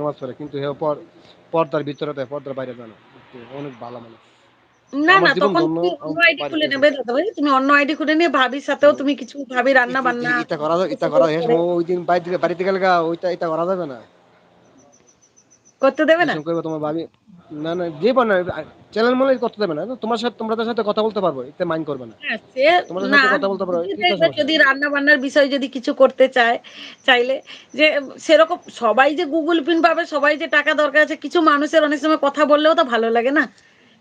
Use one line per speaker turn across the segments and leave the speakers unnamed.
নামাজ পড়ে কিন্তু হে পর পর্দার ভিতরে দেয়, পর্দার বাইরে জানো। অনেক ভালো মানুষ।
না, না তখন তুমি অন্য আইডি খুলে নেবে দাদা তুমি অন্য আইডি খুলে নিয়ে ভাবির সাথেও। তুমি কিছু ভাবি রান্না বান্না
এটা করা এটা করা ওই দিন বাইরে বাড়িতে গেলে ওইটা এটা করা যাবে না।
করতে দেবে না?
কইবা তোমার ভাবি না, না দিব না চ্যানেল মনে করতে দেবে না। তোমার সাথে তোমাদের সাথে কথা বলতে পারব। এতে মাইন্ড করবে না। সাথে কথা বলতে পারো।
যদি
নেই।
রান্না-বান্নার বিষয়ে যদি কিছু করতে চায়, চাইলে যে সেরকম সবাই যে গুগল পিন পাবে, সবাই যে টাকা দরকার আছে, কিছু মানুষের অনেক সময় কথা বললেও তো ভালো লাগে না?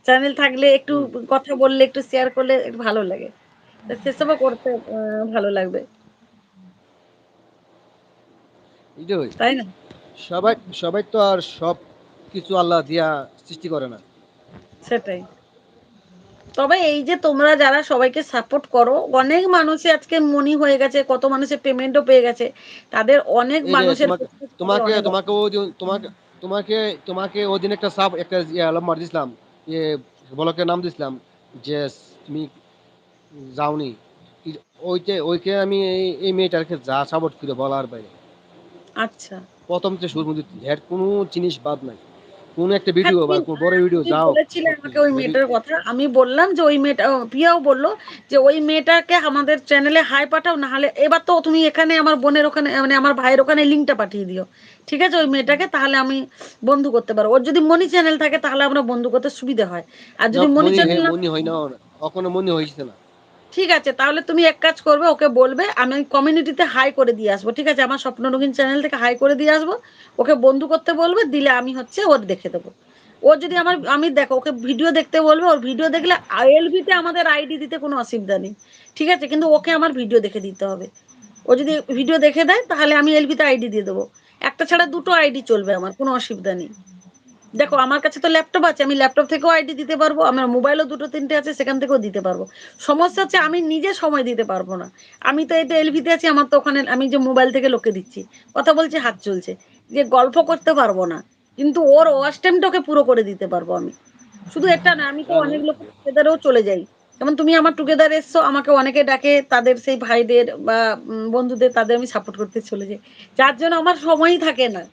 চ্যানেল থাকলে একটু কথা বললে, একটু শেয়ার করলে একটু ভালো লাগে। সেসবও করতে ভালো লাগবে। তাই না?
সবাই সবাই তো আর সবকিছু আল্লাহ দিয়া সৃষ্টি করে না।
সেটাই। তবে এই যে তোমরা যারা সবাইকে সাপোর্ট করো, অনেক মানুষই আজকে মনি হয়ে গেছে, কত মানুষের পেমেন্টও পেয়ে গেছে। তাদের অনেক মানুষের
তোমাকে তোমাকে তোমাকে তোমাকে ওইদিন একটা সাব একটা ইয়া নাম্বার দিছিলাম। ইয়ে ব্লকের নাম দিছিলাম যে তুমি যাওনি। ই ওইটা ওইকে আমি এই এই মেয়েটাকে যা সাপোর্ট করে বলার বাইরে।
আচ্ছা।
১ম থেকে শুরু পর্যন্ত এর কোনো জিনিস বাদ নাই। কোন একটা
হ্যাঁ,
ভিডিও বা কোন বড় ভিডিও যাও
বলেছিলে আমাকে ওই
যদি
মেয়েটার কথা। আমি বললাম যে ওই মেয়েটা পিয়াও বলল যে, "ওই মেয়েটাকে আমাদের চ্যানেলে হাই পাঠাও। নাহলে এবার তো তুমি এখানে আমার বোনের ওখানে মানে আমার ভাইয়ের ওখানে লিঙ্কটা পাঠিয়ে দিও। ঠিক আছে? ওই মেয়েটাকে তাহলে আমি বন্ধু করতে পারব। ওর যদি মনি চ্যানেল থাকে তাহলে আমরা বন্ধু করতে সুবিধা হয়। আর যদি মনি চ্যানেল না
মনি হয় না কখনো মনি হইছে না।
ঠিক আছে। তাহলে তুমি এক কাজ করবে, ওকে বলবে আমি কমিউনিটিতে হাই করে দিয়ে আসব। ঠিক আছে? আমার স্বপ্ন রঙিন চ্যানেল থেকে হাই করে দিয়ে আসব। ওকে বন্ধু করতে বলবে, দিলে আমি হচ্ছে ওর দেখে দেবো ও যদি আমার আমি দেখো ওকে ভিডিও দেখতে বলবে, ওর ভিডিও দেখলে আ এলবিতে আমাদের আইডি দিতে কোনো অসুবিধা নেই। ঠিক আছে? কিন্তু ওকে আমার ভিডিও দেখে দিতে হবে। ও যদি ভিডিও দেখে দেয় তাহলে আমি এলবিতে আইডি দিয়ে দেবো একটা ছাড়া দুটো আইডি চলবে আমার, কোনো অসুবিধা নেই। দেখো আমার কাছে তো ল্যাপটপ আছে। আমি ল্যাপটপ থেকেও আইডি দিতে পারব। আমার মোবাইলও দুটো তিনটে আছে সেখান থেকেও দিতে পারব। সমস্যা হচ্ছে আমি নিজে সময় দিতে পারব না। আমি তো এটা এলবিতে আছি, আমার তো ওখানে আমি যে মোবাইল থেকে লোককে দিচ্ছি। কথা বলছি, হাত চলছে। যে গল্প করতে পারব না। কিন্তু ওর ওয়াচ টাইমটা ওকে পুরো করে দিতে পারব আমি। শুধু এটা না, আমি তো অনেক লোকের টুগেদারেও চলে যাই। যেমন তুমি আমার টুগেদার এসছো, আমাকে অনেকে ডাকে তাদের সেই ভাইদের বা বন্ধুদের তাদের আমি সাপোর্ট করতে চলে যাই। যার জন্য আমার সময়ই থাকে না।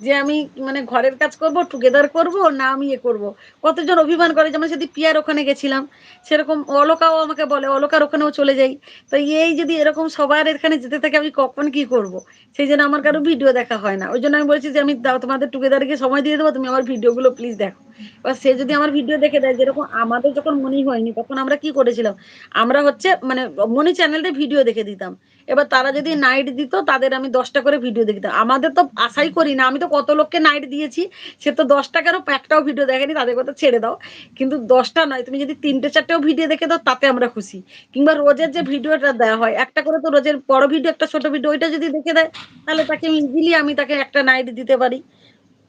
যে আমি মানে ঘরের কাজ করব, টুগেদার করব, না আমি ইয়ে করব। কতজন অভিমান করে যেমন সেদিন পিয়ার ওখানে গেছিলাম। সেরকম অলকাও আমাকে বলে, অলকার ওখানেও চলে যাই। তো এই যদি এরকম সবার এখানে যেতে থাকে আমি কখন কি করব? সেই জন্য আমার কারও ভিডিও দেখা হয় না। ওই জন্য আমি বলছি যে, "আমি তোমাদের টুগেদার গিয়ে সময় দিয়ে দেবো তুমি আমার ভিডিওগুলো প্লিজ দেখো।" এবার সে যদি আমার ভিডিও দেখে দেয়, যেরকম আমাদের যখন মনি হয়নি তখন আমরা কি করেছিলাম? আমরা হচ্ছে মানে মনি চ্যানেলে ভিডিও দেখে দিতাম। এবার তারা যদি নাইট দিত তাদের আমি দশটা করে ভিডিও দেখে দিতাম। আমাদের তো আশাই করি না। আমি তো কত লোককে নাইট দিয়েছি। সে তো ১০ টাকারও একটাও ভিডিও দেখেনি। তাদের কথা ছেড়ে দাও। কিন্তু দশটা নয়, তুমি যদি তিনটে চারটেও ভিডিও দেখে দাও তাতে আমরা খুশি। কিংবা রোজের যে ভিডিওটা দেওয়া হয়, একটা করে তো রোজের বড় ভিডিও, একটা ছোট ভিডিও ওইটা যদি দেখে দেয় তাহলে তাকে ইজিলি আমি তাকে একটা নাইট দিতে পারি।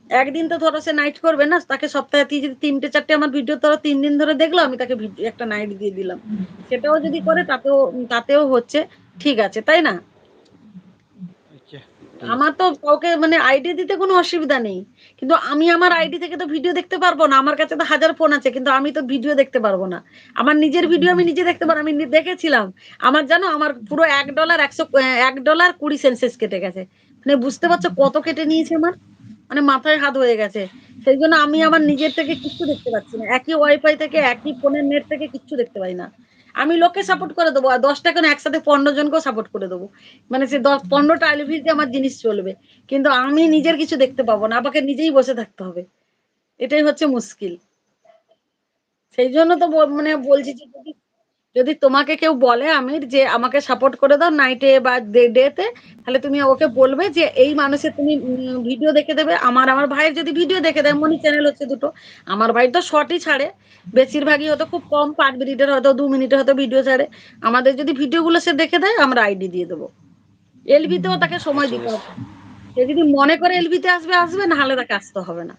একদিন তো ধরো সে নাইট করবে না। তাকে সপ্তাহে যদি ৩ টে ৪ টে আমার ভিডিও ধরো তিন দিন ধরে দেখল, আমি তাকে একটা নাইট দিয়ে দিলাম। সেটাও যদি করে তাতেও তাতেও হচ্ছে ঠিক আছে, তাই না?
আচ্ছা,
আমার তো কাউকে মানে আইডি দিতে কোনো অসুবিধা নেই। কিন্তু আমি আমার আইডি থেকে তো ভিডিও দেখতে পারব না। আমার কাছে তো হাজার ফোন আছে। কিন্তু আমি তো ভিডিও দেখতে পারব না। আমার নিজের ভিডিও আমি নিজে দেখতে পারব। আমি দেখেছিলাম। আমার জানো আমার পুরো $১ ১০০ অ্যা $১ ২০ সেন্সেস কেটে গেছে। মানে বুঝতে পারছ কত কেটে নিয়েছে আমার? মানে মাথায় হাত হয়ে গেছে। সেই জন্য আমি আমার নিজের থেকে কিচ্ছু দেখতে পাচ্ছি না। একই ওয়াইফাই থেকে, একই ফোনের নেট থেকে কিচ্ছু দেখতে পাই না। আমি লোককে সাপোর্ট করে দেবো, আর ১০ টা কেন একসাথে ১৫ জনকেও সাপোর্ট করে দেবো মানে সে দ ১৫ টা আইডিতে দিয়ে আমার জিনিস চলবে। কিন্তু আমি নিজের কিছু দেখতে পাবো না। আমাকে নিজেই বসে থাকতে হবে। এটাই হচ্ছে মুশকিল। সেই জন্য তো মানে বলছি যে যদি তোমাকে কেউ বলে আমির যে আমাকে সাপোর্ট করে দাও নাইটে বা ডে ডে তে তাহলে তুমি ওকে বলবে যে এই মানুষের তুমি ভিডিও দেখে দেবে। আমার আমার ভাইয়ের যদি ভিডিও দেখে দেয়, মনি চ্যানেল হচ্ছে দুটো। আমার ভাই তো শর্টই ছাড়ে। বেশিরভাগই হয়তো খুব কম ৫ মিনিটের হয়তো দু মিনিটের হয়তো ভিডিও ছাড়ে। আমাদের যদি ভিডিওগুলো সে দেখে দেয় আমরা আইডি দিয়ে দেব। এলবিতেও তাকে সময় দিতে হবে। সে যদি মনে করে এলবিতে আসবে, আসবে। নাহলে তাকে আসতে হবে না।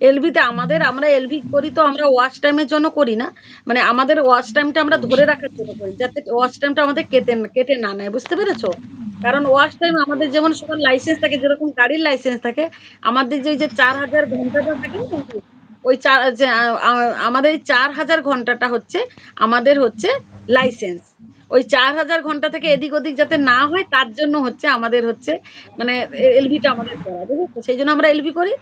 এলবিতে আমাদের আমরা এলবি করি তো আমরা ওয়াচ টাইমের জন্য করি না। মানে আমাদের ওয়াচ টাইমটা আমরা ধরে রাখার জন্য করি। যাতে ওয়াচ টাইমটা আমাদের কেটে কেটে না নেয়। বুঝতে পেরেছ? কারণ ওয়াচ টাইম আমাদের যেমন সবার লাইসেন্স থাকে যেরকম গাড়ির লাইসেন্স থাকে, আমাদের যে যে ৪০০০ ঘন্টাটা থাকে ওই চার যে আমাদের এই ৪০০০ ঘন্টাটা হচ্ছে আমাদের হচ্ছে লাইসেন্স। ওই ৪০০০ ঘণ্টা থেকে এদিক ওদিক যাতে না হয় তার জন্য হচ্ছে আমাদের হচ্ছে মানে এ এলবিটা আমাদের করা। বুঝেছ? সেইজন্য আমরা এলবি করি।